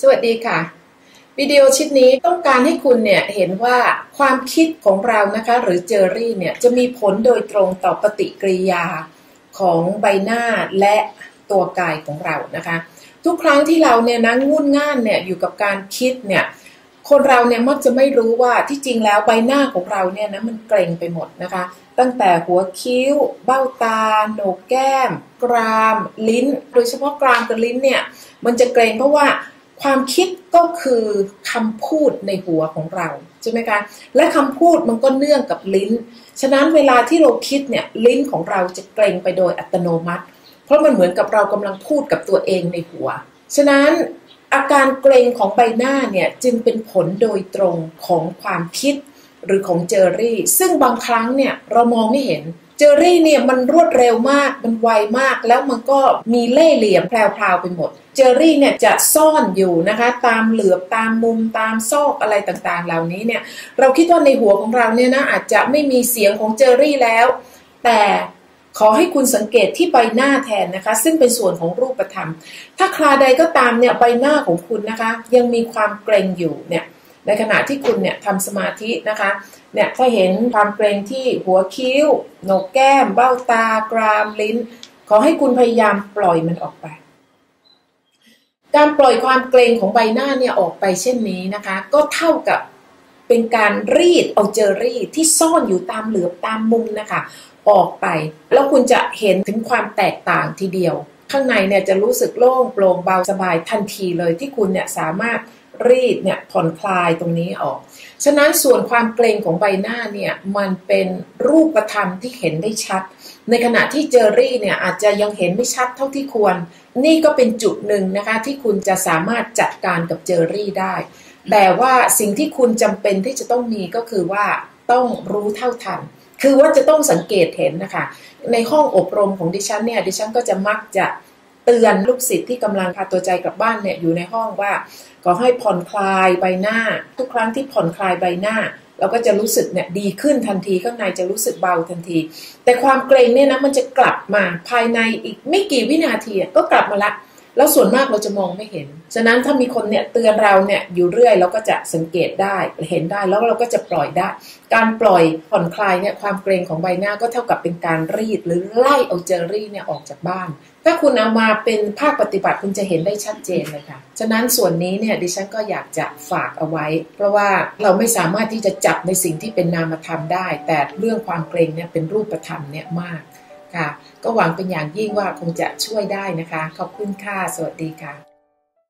สวัสดีค่ะ วิดีโอชิ้นนี้ต้องการให้คุณเนี่ยเห็นว่าความคิดของเรานะคะหรือเจอรี่เนี่ยจะมีผลโดยตรงต่อปฏิกิริยาของใบหน้าและตัวกายของเรานะคะ ทุกครั้งที่เราเนี่ยนะงุ่นง่านเนี่ยอยู่กับการคิดเนี่ยคนเราเนี่ยมักจะไม่รู้ว่าที่จริงแล้วใบหน้าของเราเนี่ยนะมันเกร็งไปหมดนะคะ ตั้งแต่หัวคิ้ว เบ้าตา โหนกแก้ม กราม ลิ้น โดยเฉพาะกรามกับลิ้นเนี่ยมันจะเกร็งเพราะว่า ความคิดก็คือคำพูดในหัวของเราใช่ไหมคะและคำพูดมันก็เนื่องกับลิ้น ฉะนั้นเวลาที่เราคิดเนี่ยลิ้นของเราจะเกรงไปโดยอัตโนมัติ เพราะมันเหมือนกับเรากำลังพูดกับตัวเองในหัว ฉะนั้นอาการเกรงของใบหน้าเนี่ยจึงเป็นผลโดยตรงของความคิดหรือของเจอรี่ ซึ่งบางครั้งเนี่ยเรามองไม่เห็น เจอรี่เนี่ยมันรวดเร็วมาก มันไวมาก แล้วมันก็มีเล่เหลี่ยมแพรวๆไปหมด เจอรี่เนี่ยจะซ่อนอยู่นะคะ ตามเหลือบตามมุมตามซอกอะไรต่างๆ เหล่านี้เนี่ย เราคิดว่าในหัวของเราเนี่ยนะอาจจะไม่มีเสียงของเจอรี่แล้ว แต่ขอให้คุณสังเกตที่ใบหน้าแทนนะคะ ซึ่งเป็นส่วนของรูปธรรม ถ้าคราใดก็ตามเนี่ยใบหน้าของคุณนะคะ ยังมีความเกรงอยู่เนี่ย ในขณะที่คุณเนี่ยทำสมาธินะคะเนี่ยถ้าเห็นความเกรงที่หัวคิ้วโหนกแก้ม เบ้าตากรามลิ้น ขอให้คุณพยายามปล่อยมันออกไป การปล่อยความเกรงของใบหน้าเนี่ยออกไปเช่นนี้นะคะ ก็เท่ากับเป็นการรีดเอาเจอรี่ที่ซ่อนอยู่ตามเหลือบตามมุมนะคะ ออกไป แล้วคุณจะเห็นถึงความแตกต่างทีเดียว ข้างในเนี่ยจะรู้สึกโล่งโปร่งเบาสบายทันทีเลยที่คุณเนี่ยสามารถ รีดเนี่ยผ่อนคลายตรงนี้ออก ฉะนั้นส่วนความเกรงของใบหน้าเนี่ยมันเป็นรูปธรรมที่เห็นได้ชัด ในขณะที่เจอรี่เนี่ยอาจจะยังเห็นไม่ชัดเท่าที่ควร นี่ก็เป็นจุดหนึ่งนะคะที่คุณจะสามารถจัดการกับเจอรี่ได้ แต่ว่าสิ่งที่คุณจำเป็นที่จะต้องมีก็คือว่าต้องรู้เท่าทัน คือว่าจะต้องสังเกตเห็นนะคะ ในห้องอบรมของดิฉันเนี่ยดิฉันก็จะมักจะ เตือนลูกศิษย์ที่กำลังพาตัวใจกลับบ้านเนี่ยอยู่ในห้องว่าขอให้ผ่อนคลายใบหน้า ทุกครั้งที่ผ่อนคลายใบหน้า เราก็จะรู้สึกเนี่ยดีขึ้นทันทีข้างในจะรู้สึกเบาทันที แต่ความเกรงเนี่ยนะมันจะกลับมาภายในอีกไม่กี่วินาทีก็กลับมาละ แล้วส่วนมากเราจะมองไม่เห็น ฉะนั้นถ้ามีคนเนี่ยเตือนเราเนี่ยอยู่เรื่อยเราก็จะสังเกตได้เห็นได้แล้วเราก็จะปล่อยได้ การปล่อยผ่อนคลายเนี่ยความเกรงของใบหน้าก็เท่ากับเป็นการรีดหรือไล่เอาเจอรี่เนี่ยออกจากบ้าน ถ้าคุณเอามาเป็นภาคปฏิบัติคุณจะเห็นได้ชัดเจนเลยค่ะ ฉะนั้นส่วนนี้เนี่ยดิฉันก็อยากจะฝากเอาไว้ เพราะว่าเราไม่สามารถที่จะจับในสิ่งที่เป็นนามธรรมได้ แต่เรื่องความเกรงเนี่ยเป็นรูปธรรมเนี่ยมาก ค่ะ ก็หวังเป็นอย่างยิ่งว่าคงจะช่วยได้นะคะ ขอบคุณค่ะ สวัสดีค่ะ